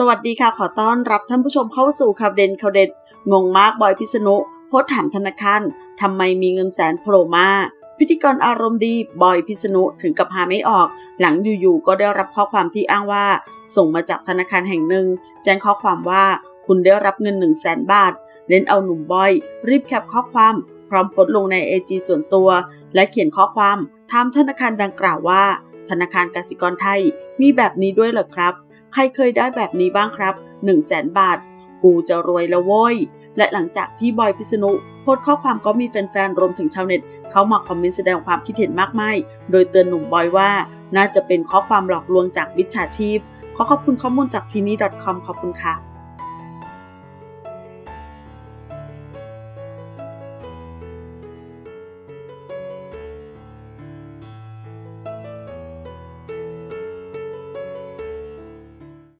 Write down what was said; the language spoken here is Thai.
สวัสดีค่ะ ขอต้อนรับท่านผู้ชมเข้าสู่ข่าวเด่นข่าวเด็ด งงมากบอยพิษณุโพสถามธนาคารทำไมมีเงินแสนโผล่มา พิธีกรอารมณ์ดีบอยพิษณุถึงกับหาไม่ออก หลังอยู่ๆก็ได้รับข้อความที่อ้างว่า ส่งมาจากธนาคารแห่งหนึ่ง แจ้งข้อความว่าคุณได้รับเงิน1 0 0 0 0แสนบาท เล่นเอาหนุ่มบอย รีบแคปข้อความ พร้อมโพสลงในไอจส่วนตัว และเขียนข้อความถามธนาคารดังกล่าวว่า ธนาคารกสิกรไทยมีแบบนี้ด้วยเหรอครับ ใครเคยได้แบบนี้บ้างครับ 1 0 0 0 0แสนบาท กูจะรวยแล้วโว้ย และหลังจากที่บอยพิษณุโพสข้อความก็มีแฟนๆ รวมถึงชาวเน็ต เข้ามาคอมเมนต์แสดงความคิดเห็นมากมาย โดยเตือนหนุ่มบอยว่า น่าจะเป็นข้อความหลอกลวงจากมิจฉาชีพ ขอขอบคุณข้อมูลจากทีนี้ .com ขอบคุณค่ะ